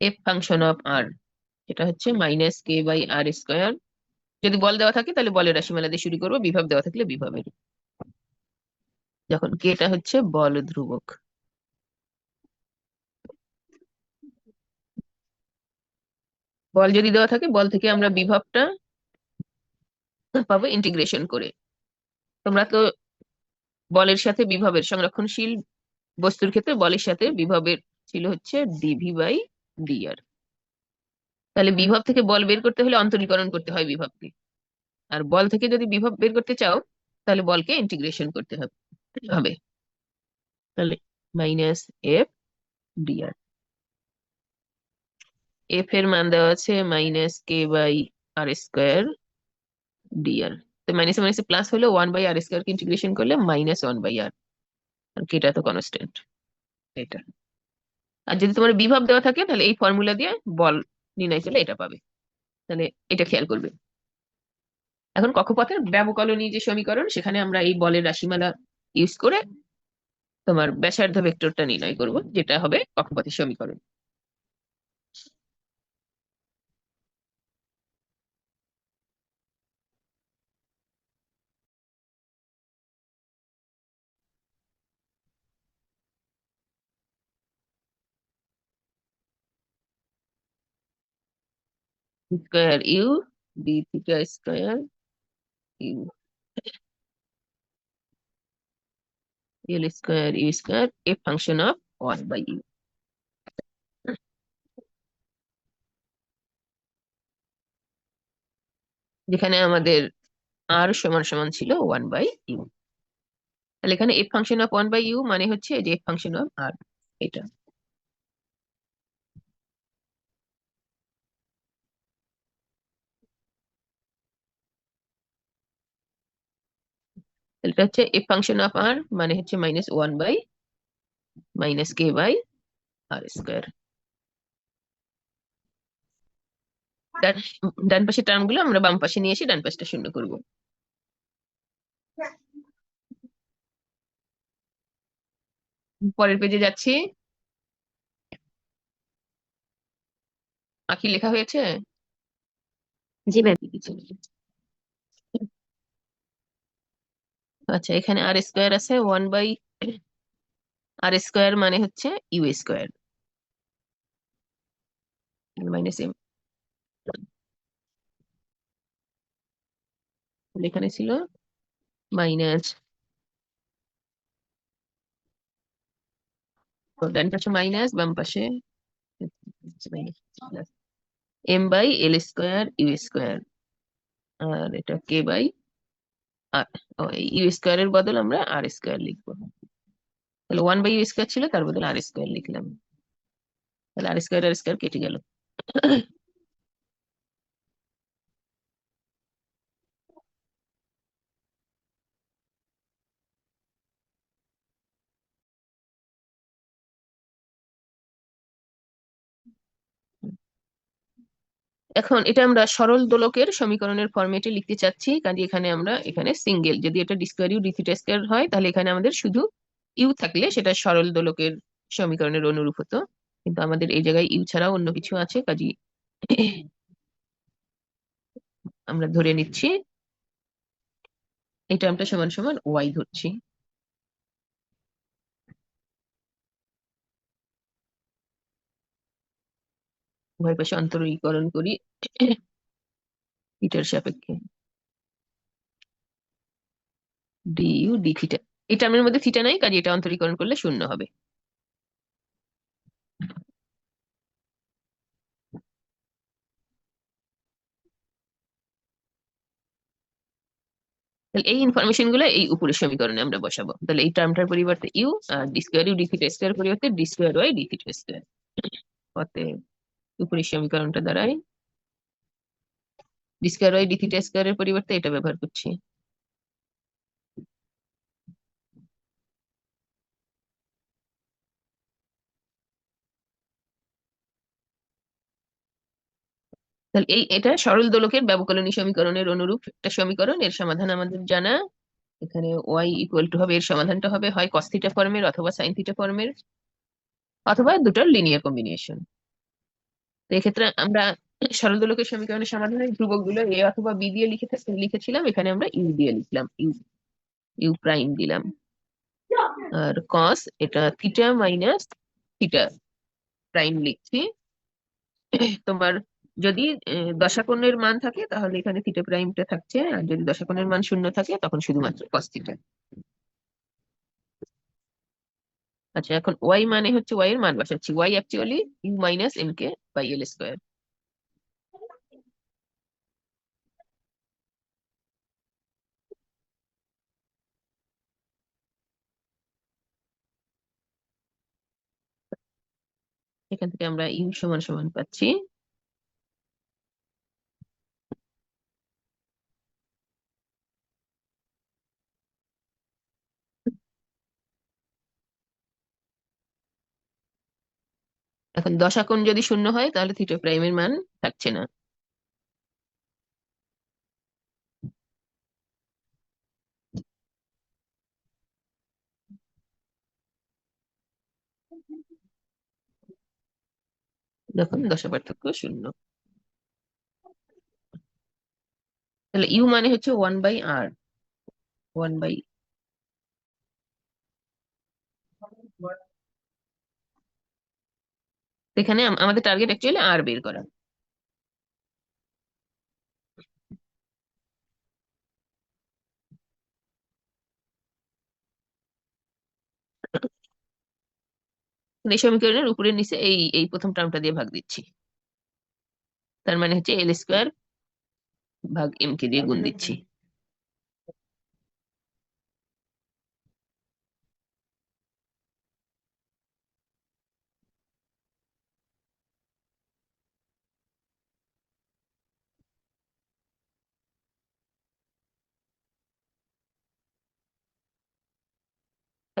F function of R এটা হচ্ছে minus K by R square যদি বল দেওয়া থাকে, তাহলে বলের রাশিমালা দিয়ে শুরু করব। বিভব দেওয়া থাকলে বিভবের। যখন কেটা হচ্ছে বল ধ্রুবক। বল যদি দেওয়া থাকে, বল থেকে আমরা বিভবটা পাবো ইন্টিগ্রেশন করে। তোমরা তো বলের সাথে বিভবের সংরক্ষণশীল বস্তুর ক্ষেত্রে বলের সাথে বিভবের ছিল হচ্ছে ডিভি বাই ডিআর তাহলে বিভব থেকে বল বের করতে হলে অন্তরীকরণ করতে হয় বিভবকে। আর বল থেকে যদি বিভব বের করতে চাও, তাহলে বলকে ইন্টিগ্রেশন করতে হবে তাহলে মাইনাস এফ ডিআর এফ এর মান দেওয়া আছে minus K by R square D R minus minus plus হলে ওয়ান বাই আর স্কোয়ার কে ইন্টিগ্রেশন করলে মাইনাস ওয়ান বাই আর আর কেটা তো কনস্ট্যান্ট এটা। আর যদি তোমার বিভব দেওয়া থাকে, তাহলে এই ফর্মুলা দিয়ে বল নির্ণয় করলে এটা পাবে। তাহলে এটা খেয়াল করবে। এখন কক্ষপথের ব্যবকলনী যে সমীকরণ, সেখানে আমরা এই বলের রাশিমালা ইউজ করে তোমার ব্যাসার্ধ ভেক্টরটা নির্ণয় করব, যেটা হবে কক্ষপথের সমীকরণ। Square U D theta square U L square U square a function of one by U যেখানে আমাদের আর সমান সমান ছিল ওয়ান বাই ইউ তাহলে এখানে F function of one by U মানে হচ্ছে যে এফ ফাংশন অফ আর এটা। এটা হচ্ছে এফ ফাংশন অফ আর মানে হচ্ছে minus one by minus K by R square ডান পাশের টার্মগুলো আমরা বাম পাশে নিয়ে এসে ডান পাশটা শূন্য করব। পরের পেজে যাচ্ছি। আঁকি লেখা হয়েছে? জি ম্যাম আচ্ছা এখানে আর স্কোয়ার আছে ওয়ান বাই আর স্কোয়ার মানে হচ্ছে ইউ স্কোয়ার মাইনাস এম এখানে ছিল মাইনাস ডান পাশে মাইনাস বাম পাশে M by L square U square আর এটা কে বাই ইউ স্কোয়ার এর বদল আমরা আর স্কোয়ার লিখব। তাহলে ওয়ান বাই ইউ স্কোয়ার ছিল, তার বদলে আর স্কোয়ার লিখলাম। তাহলে আর স্কোয়ার আর স্কোয়ার কেটে গেল। এখন এটা আমরা সরল দোলকের সমীকরণের ফরম্যাটে লিখতে চাচ্ছি। কাজে এখানে আমরা এখানে সিঙ্গেল যদি এটা ডি স্কোয়ার ইউ হয়, তাহলে এখানে আমাদের শুধু ইউ থাকলে সেটা সরল দোলকের সমীকরণের অনুরূপ হতো। কিন্তু আমাদের এই জায়গায় ইউ ছাড়াও অন্য কিছু আছে, কাজে আমরা ধরে নিচ্ছি। এই টার্মটা সমান সমান ওয়াই ধরছি। উভয় পাশে অন্তরীকরণ করি থিটার সাপেক্ষে। ডি থিটা এই টার্মের মধ্যে থিটা নাই, কাজে এটা অন্তরীকরণ করলে শূন্য হবে। তাহলে এই ইনফরমেশনগুলো এই উপরের সমীকরণে আমরা বসাবো। তাহলে এই টার্মটার পরিবর্তে you R D square U D theta square পরিবর্তে D square Y D theta square অতএব উপরের সমীকরণটা দাঁড়ায় D square Y D theta স্কোয়ারের পরিবর্তে এটা ব্যবহার করছি। তাহলে এই, এটা সরল দোলকের ব্যবকলনী সমীকরণের অনুরূপ একটা সমীকরণ, এর সমাধান আমাদের জানা। এখানে ওয়াই ইকুয়াল টু হবে, এর সমাধানটা হবে, হয় কস থিটা ফর্মের অথবা সাইন থিটা ফর্মের অথবা দুটোর লিনিয়ার কম্বিনেশন এক্ষেত্রে আমরা সরল দোলকের সমীকরণের সমাধানের ধ্রুবকগুলো এ অথবা বি দিয়ে লিখে লিখেছিলাম, এখানে আমরা ইউ দিয়ে লিখলাম, ইউ ইউ প্রাইম দিলাম। আর কস এটা থিটা মাইনাস থিটা প্রাইম লিখছি। তোমার যদি দশাকোণের মান থাকে, তাহলে এখানে থিটা প্রাইমটা থাকছে, আর যদি দশাকোণের মান শূন্য থাকে, তখন শুধুমাত্র কস থিটা আচ্ছা এখন ওয়াই মানে হচ্ছে ওয়াই এর মান বসাচ্ছি। Y actually U minus M K by L square এখান থেকে আমরা ইউ সমান সমান পাচ্ছি। দশাকোণ যদি শূন্য হয়, তাহলে থিটা প্রাইমের মান থাকছে না। দেখুন, দশা পার্থক্য শূন্য। তাহলে ইউ মানে হচ্ছে one by R one by এখানে আমাদের টার্গেট অ্যাকচুয়ালি আর বের করা। এই সমীকরণের উপরে নিচে এই এই প্রথম টার্মটা দিয়ে ভাগ দিচ্ছি। তার মানে হচ্ছে এল স্কোয়ার ভাগ এম কে দিয়ে গুণ দিচ্ছি।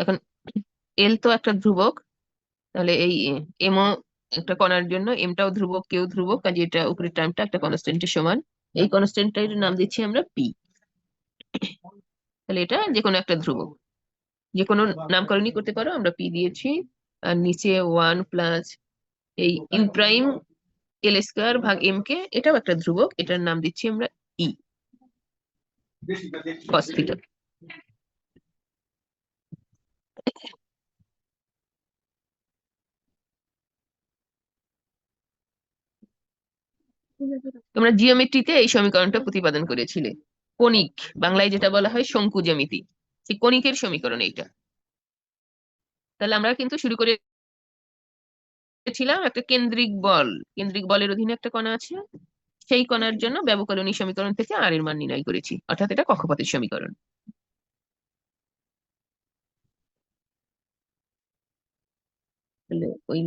এখন এল তো একটা ধ্রুবক, তাহলে এই এমও একটা কণার জন্য এমটাও ধ্রুবক কেউ ধ্রুবক, কাজে এটা উপরের টার্মটা একটা কনস্ট্যান্টের সমান। এই কনস্ট্যান্টটার নাম দিচ্ছি আমরা পি তাহলে এটা যে কোনো একটা ধ্রুবক। যে কোনো নামকরণই করতে পারো, আমরা পি দিয়েছি। আর নিচে ওয়ান প্লাস এই ইউ প্রাইম এল স্কোয়ার ভাগ এম কে, এটাও একটা ধ্রুবক, এটার নাম দিচ্ছি আমরা ই কস তোমরা জিওমেট্রিতে এই সমীকরণটা প্রতিপাদন করেছিলে। কণিক, বাংলায় যেটা বলা হয় শঙ্কু জ্যামিতি সেই কণিকের সমীকরণ এইটা। তাহলে আমরা কিন্তু শুরু করেছিলাম একটা কেন্দ্রিক বল। কেন্দ্রিক বলের অধীনে একটা কণা আছে। সেই কণার জন্য ব্যবকলনী সমীকরণ থেকে আর এর মান নির্ণয় করেছি। অর্থাৎ এটা কক্ষপথের সমীকরণ। তাহলে ওই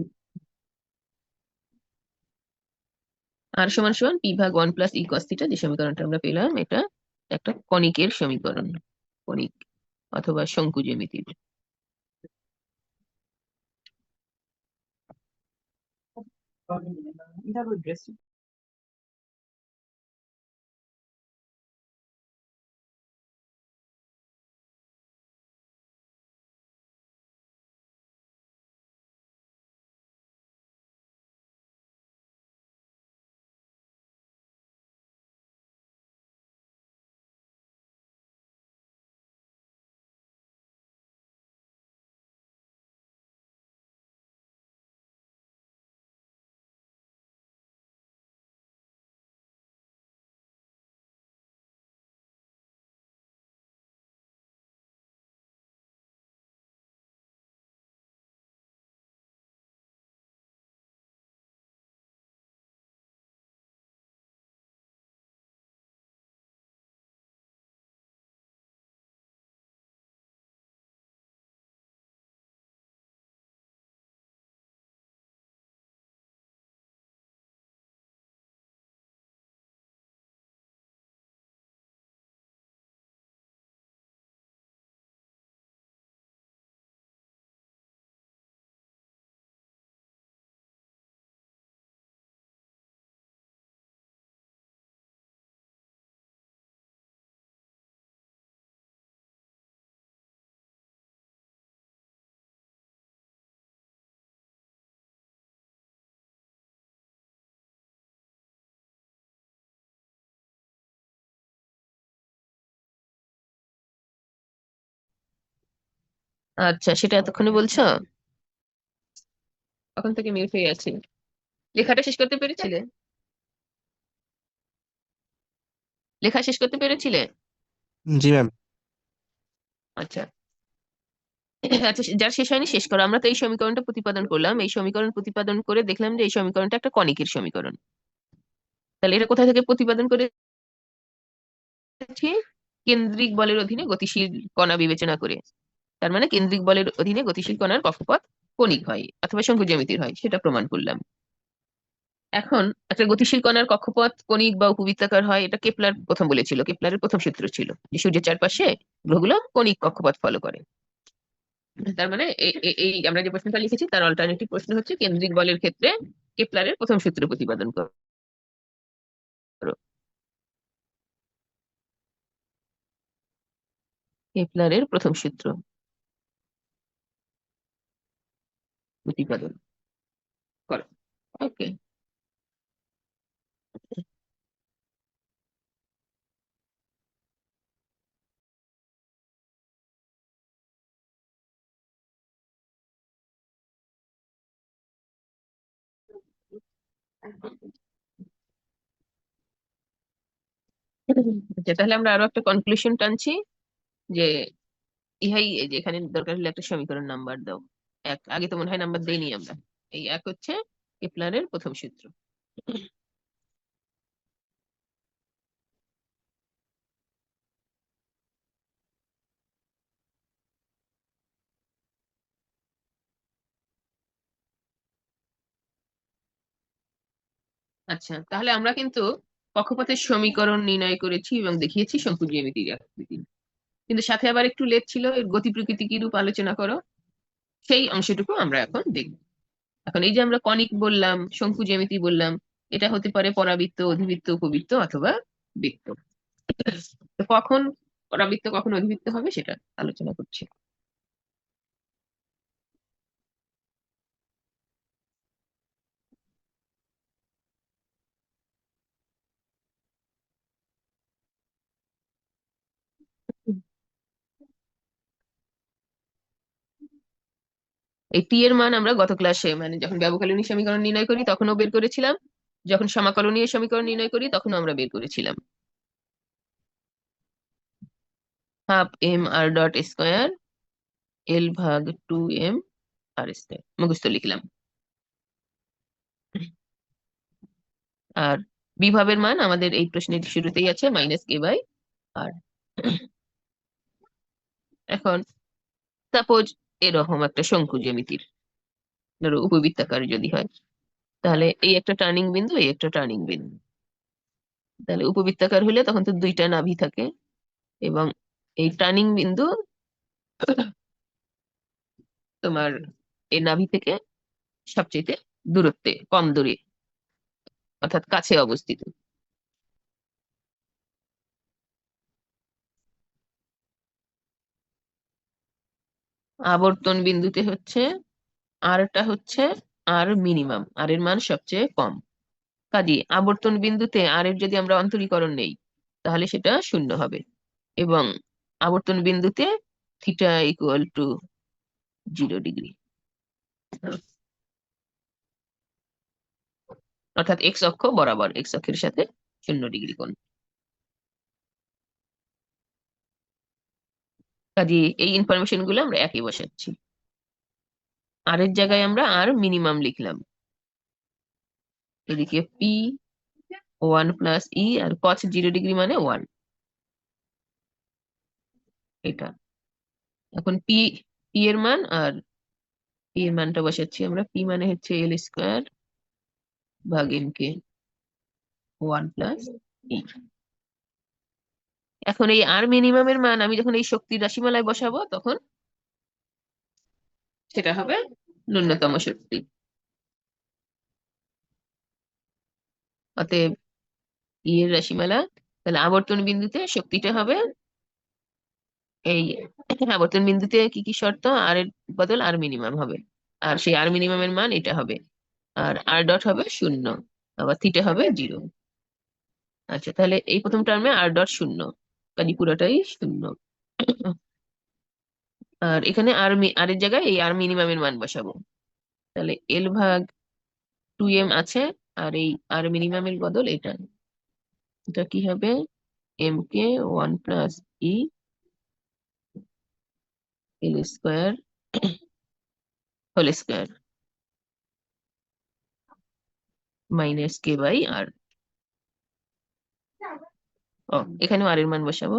আর সমান সমান পি ভাগ one plus E cos theta যে সমীকরণটা আমরা পেলাম, এটা একটা কণিকের সমীকরণ, কণিক অথবা শঙ্কু জ্যামিতির Double ড্রেসিং আচ্ছা সেটা এতক্ষণে বলছো? তখন থেকে মিউট হয়ে আছি। লেখাটা শেষ করতে পেরেছিলে লেখা শেষ করতে পেরেছিলে? জি ম্যাম আচ্ছা। আচ্ছা যার শেষ হয়নি শেষ করো। আমরা তো এই সমীকরণটা প্রতিপাদন করলাম। এই সমীকরণ প্রতিপাদন করে দেখলাম যে এই সমীকরণটা একটা কনিকের সমীকরণ। তাহলে এটা কোথা থেকে প্রতিপাদন করেছি কেন্দ্রিক বলের অধীনে গতিশীল কণা বিবেচনা করে। তার মানে কেন্দ্রিক বলের অধীনে গতিশীল কণার কক্ষপথ কণিক হয়, অথবা শঙ্কু জ্যামিতির হয়, সেটা প্রমাণ করলাম। এখন, একটা গতিশীল কণার কক্ষপথ কণিক বা উপবৃত্তাকার হয়, এটা কেপলার প্রথম বলেছিল, কেপলারের প্রথম সূত্র ছিল, যে সূর্যের চারপাশে গ্রহগুলো কণিক কক্ষপথ ফলো করে। তার মানে এই আমরা যে প্রশ্নটা লিখেছি, তার অল্টারনেটিভ প্রশ্ন হচ্ছে কেন্দ্রিক বলের ক্ষেত্রে কেপলারের প্রথম সূত্র প্রতিপাদন করো। কেপলারের প্রথম সূত্র। প্রতিপাদন করো। ওকে আচ্ছা তাহলে আমরা আরও একটা কনক্লুশন টানছি যে ইহাই যে এখানে দরকার হলে একটা সমীকরণ নাম্বার দাও। এক আগে তো মনে হয় নাম্বার দেইনি আমরা। এই এক হচ্ছে কেপলারের প্রথম সূত্র। আচ্ছা তাহলে আমরা কিন্তু কক্ষপথের সমীকরণ নির্ণয় করেছি এবং দেখিয়েছি শঙ্কু জ্যামিতির আকৃতি। কিন্তু সাথে আবার একটু লেট ছিল এর গতি প্রকৃতি কি রূপ আলোচনা করো। সেই অংশটুকু আমরা এখন দেখব। এখন এই যে আমরা কনিক বললাম, শঙ্কু জ্যামিতি বললাম, এটা হতে পারে পরাবৃত্ত, অধিবৃত্ত, উপবৃত্ত অথবা বৃত্ত। কখন পরাবৃত্ত কখন অধিবৃত্ত হবে সেটা আলোচনা করছি। এই টি এর মান আমরা গত ক্লাসে মানে যখন ব্যবকলনীয় সমীকরণ নির্ণয় করি, তখনও বের করেছিলাম। যখন সমাকলনীয় সমীকরণ নির্ণয় করি, তখনও আমরা বের করেছিলাম। Half M R dot square L ভাগ টু এম আর স্কোয়ার মুখস্থ লিখলাম। আর বিভবের মান আমাদের এই প্রশ্নের শুরুতেই আছে মাইনাস কে বাই আর এখন সাপোজ এরকম একটা শঙ্কু জ্যামিতির। ধরো উপবৃত্তাকার যদি হয়। তাহলে এই একটা টার্নিং বিন্দু, এই একটা টার্নিং বিন্দু। তাহলে উপবৃত্তাকার হলে তখন তো দুইটা নাভি থাকে এবং এই টার্নিং বিন্দু তোমার এই নাভি থেকে সবচেয়ে দূরত্বে, কম দূরে, অর্থাৎ কাছে অবস্থিত। আবর্তন বিন্দুতে হচ্ছে আরটা হচ্ছে আর মিনিমাম আর এর মান সবচেয়ে কম। কাজে আবর্তন বিন্দুতে আর এর যদি আমরা অন্তরীকরণ নেই, তাহলে সেটা শূন্য হবে। এবং আবর্তন বিন্দুতে theta equal to zero degree অর্থাৎ এক্স অক্ষ বরাবর এক্স অক্ষের সাথে শূন্য ডিগ্রি কোণ। কাজে এই ইনফরমেশনগুলো আমরা একই বসাচ্ছি। আর এর জায়গায় আমরা আর মিনিমাম লিখলাম। এদিকে পি ওয়ান প্লাস ই আর কস জিরো ডিগ্রি মানে ওয়ান এটা। এখন পি পি এর মান আর পি এর মানটা বসাচ্ছি আমরা। পি মানে হচ্ছে এল স্কোয়ার ভাগ M K one plus E এখন এই আর মিনিমামের মান, আমি যখন এই শক্তির রাশিমালায় বসাবো, তখন সেটা হবে ন্যূনতম শক্তি। অতএব ই এর রাশিমালা, তাহলে আবর্তন বিন্দুতে শক্তিটা হবে এই, আবর্তন বিন্দুতে কি কি শর্ত? আর এর বদল আর মিনিমাম হবে। আর সেই আর মিনিমামের মান এটা হবে। আর আর ডট হবে শূন্য, আবার থিটা হবে জিরো আচ্ছা তাহলে এই প্রথম টার্মে আর ডট শূন্য। কাজে পুরোটাই শূন্য আর এখানে আর মি- আর এর জায়গায় এই আর মিনিমামের মান বসাবো। তাহলে এল ভাগ টু এম আছে, আর এই আর মিনিমামের বদল এটা। এটা কি হবে? M K one plus E L square whole square minus K by R ও এখানেও আর এর মান বসাবো।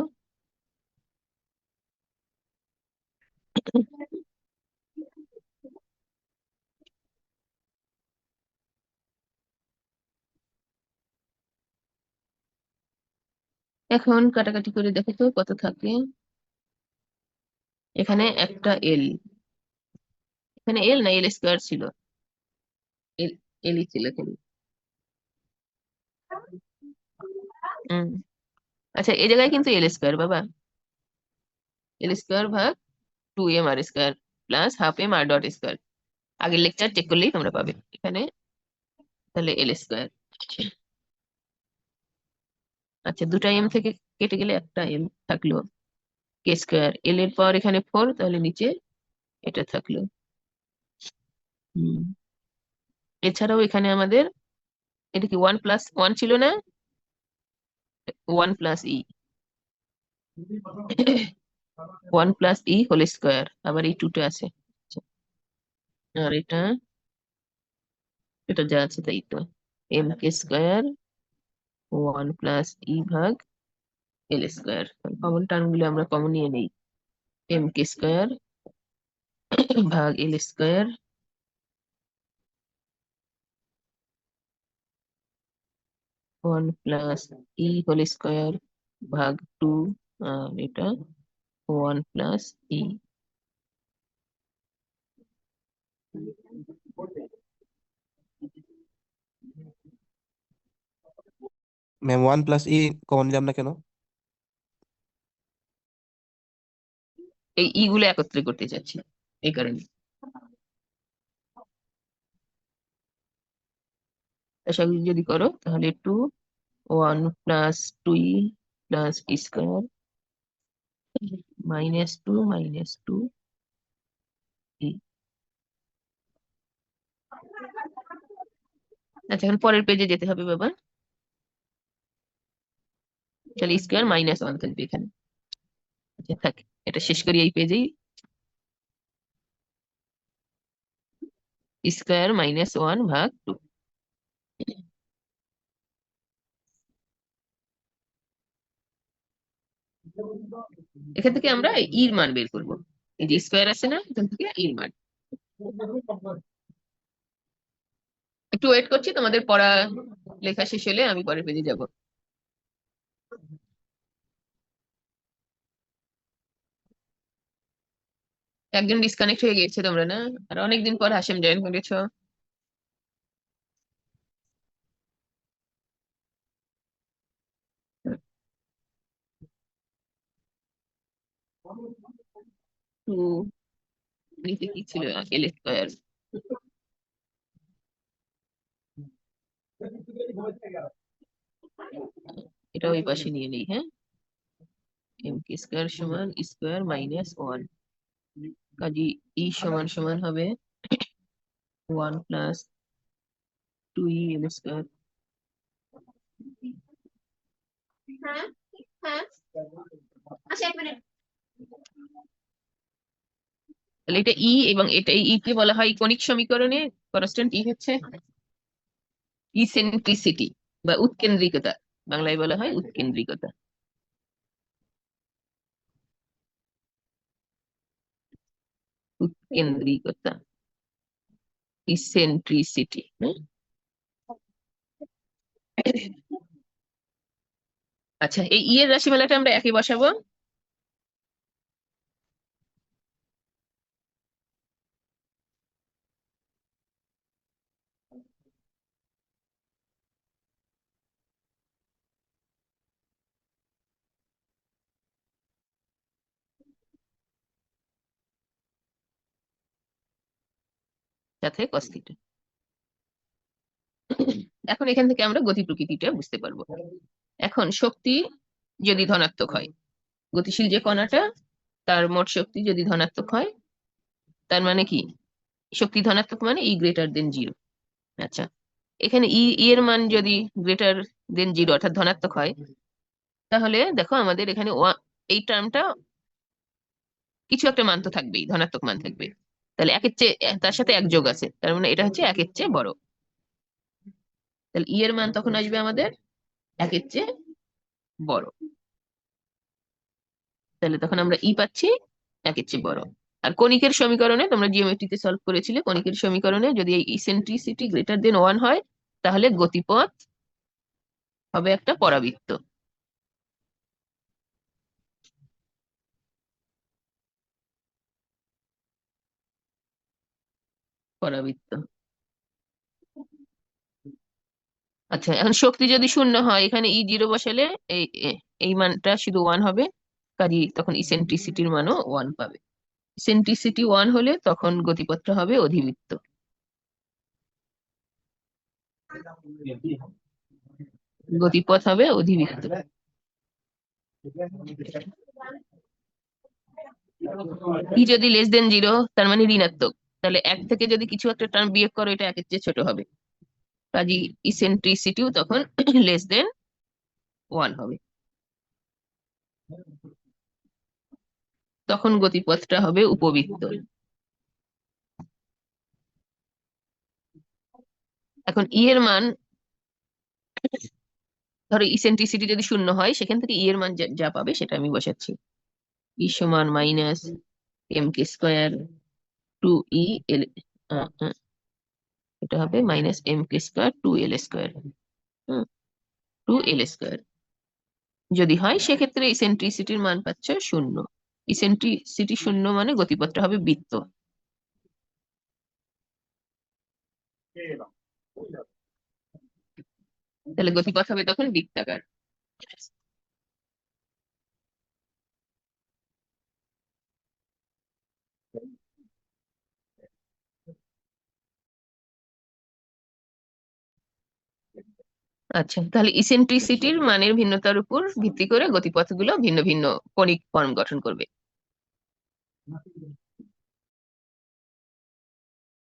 এখন কাটাকাটি করে দেখো তো কত থাকে। এখানে একটা এল এখানে এল না এল স্কোয়ার ছিল? এল এলই ছিল এখানে। হুম। আচ্ছা এই জায়গায় কিন্তু এল স্কোয়ার বাবা। এল স্কোয়ার ভাগ two M R square plus half M R dot square আগের লেকচার চেক করলেই তোমরা পাবে। এখানে তাহলে এল স্কোয়ার আচ্ছা। দুটা এম থেকে কেটে গেলে একটা এম থাকল। কে স্কোয়ার এল এর পর এখানে ফোর তাহলে নিচে এটা থাকল। হুম। এছাড়াও এখানে আমাদের এটা কি ওয়ান প্লাস ওয়ান ছিল না? One plus E one plus E whole square আবার এই টুটা আছে। আর এটা এটা যা আছে তাই তো। M K square one plus E ভাগ এল স্কোয়ার কমন টার্মগুলো আমরা কমন নিয়ে নেই। এম কে স্কোয়ার ভাগ L square one plus E whole square ভাগ টু আর এটা one plus E ma'am one plus E common নিলাম না কেন? এই ই গুলো একত্রে করতে চাচ্ছি এই কারণে। করি যদি করো, তাহলে two one plus two plus square minus two minus two আচ্ছা এখন পরের পেজে যেতে হবে বাবা। তাহলে স্কোয়ার মাইনাস ওয়ান থাকবে এখানে। আচ্ছা থাক, এটা শেষ করি এই পেজেই স্কোয়ার মাইনাস ওয়ান ভাগ টু এখান থেকে আমরা ইর মান বের করব। এই যে স্কোয়ার আছে না, এখান থেকে ইর মান। একটু ওয়েট করছি, তোমাদের পড়া লেখা শেষ হলে আমি পরের পেজে যাব। একজন ডিসকানেক্ট হয়ে গিয়েছে তোমরা না? আর অনেকদিন পর হাসিম জয়েন করেছ। টু নিচে কি ছিল এল স্কোয়ার এটা ওই পাশে নিয়ে নেই হ্যাঁ এম কে স্কোয়ার সমান স্কোয়ার মাইনাস ওয়ান কাজী ই সমান সমান হবে one plus two E L square হ্যাঁ হ্যাঁ আচ্ছা এক মিনিট তাহলে এটা ই এবং এটা ই কে বলা হয় কণিক সমীকরণে কনস্ট্যান্ট ই হচ্ছে ইসেন্ট্রিসিটি বা উৎকেন্দ্রিকতা, বাংলায় বলা হয় উৎকেন্দ্রিকতা। উৎকেন্দ্রিকতা ইসেন্ট্রিসিটি আচ্ছা এই ই এর রাশিমালাটা আমরা একই বসাবো। সাথে cos থিটা এখন এখান থেকে আমরা গতি প্রকৃতিটা বুঝতে পারব। এখন শক্তি যদি ধনাত্মক হয়, গতিশীল যে কণাটা, তার মোট শক্তি যদি ধনাত্মক হয়, তার মানে কি? শক্তি ধনাত্মক মানে ই গ্রেটার দেন জিরো আচ্ছা এখানে ই এর মান যদি গ্রেটার দেন জিরো অর্থাৎ ধনাত্মক হয়, তাহলে দেখো আমাদের এখানে এই টার্মটা কিছু একটা মান তো থাকবেই, ধনাত্মক মান থাকবে। তাহলে একের চেয়ে তার সাথে এক যোগ আছে। তার মানে এটা হচ্ছে একের চেয়ে বড়। তাহলে ই এর মান তখন আসবে আমাদের একের চেয়ে বড়। তাহলে তখন আমরা ই পাচ্ছি একের চেয়ে বড়। আর কণিকের সমীকরণে তোমরা জিওমেট্রিতে সলভ করেছিলে, কণিকের সমীকরণে যদি এই ইসেন্ট্রিসিটি গ্রেটার দেন ওয়ান হয়, তাহলে গতিপথ হবে একটা পরাবৃত্ত। পরাবৃত্ত আচ্ছা এখন শক্তি যদি শূন্য হয়, এখানে ই জিরো বসালে এই এই মানটা শুধু ওয়ান হবে কাজে তখন ইসেন্ট্রিসিটির মানও ওয়ান পাবে। ইসেন্ট্রিসিটি ওয়ান হলে তখন গতিপথটা হবে অধিবৃত্ত। গতিপথ হবে অধিবৃত্ত। ই যদি লেস দেন জিরো তার মানে ঋণাত্মক। তাহলে এক থেকে যদি কিছু একটা টার্ম বিয়োগ করো, এটা একের চেয়ে ছোট হবে। কাজে ইসেন্ট্রিসিটিও তখন লেস দেন ওয়ান হবে। তখন গতিপথটা হবে উপবৃত্ত। এখন ই এর মান ধরো ইসেন্ট্রিসিটি যদি শূন্য হয়, সেখান থেকে ই এর মান যা পাবে সেটা আমি বসাচ্ছি। ই সমান minus M K square two E L এটা হবে minus M K square two L square two L square যদি হয়, সেক্ষেত্রে ইসেন্ট্রিসিটির মান পাচ্ছ শূন্য। ইসেন্ট্রিসিটি শূন্য মানে গতিপথটা হবে বৃত্ত। তাহলে গতিপথ হবে তখন বৃত্তাকার। আচ্ছা তাহলে ইসেন্ট্রিসিটির মানের ভিন্নতার উপর ভিত্তি করে গতিপথগুলো ভিন্ন ভিন্ন কণিক ফর্ম গঠন করবে।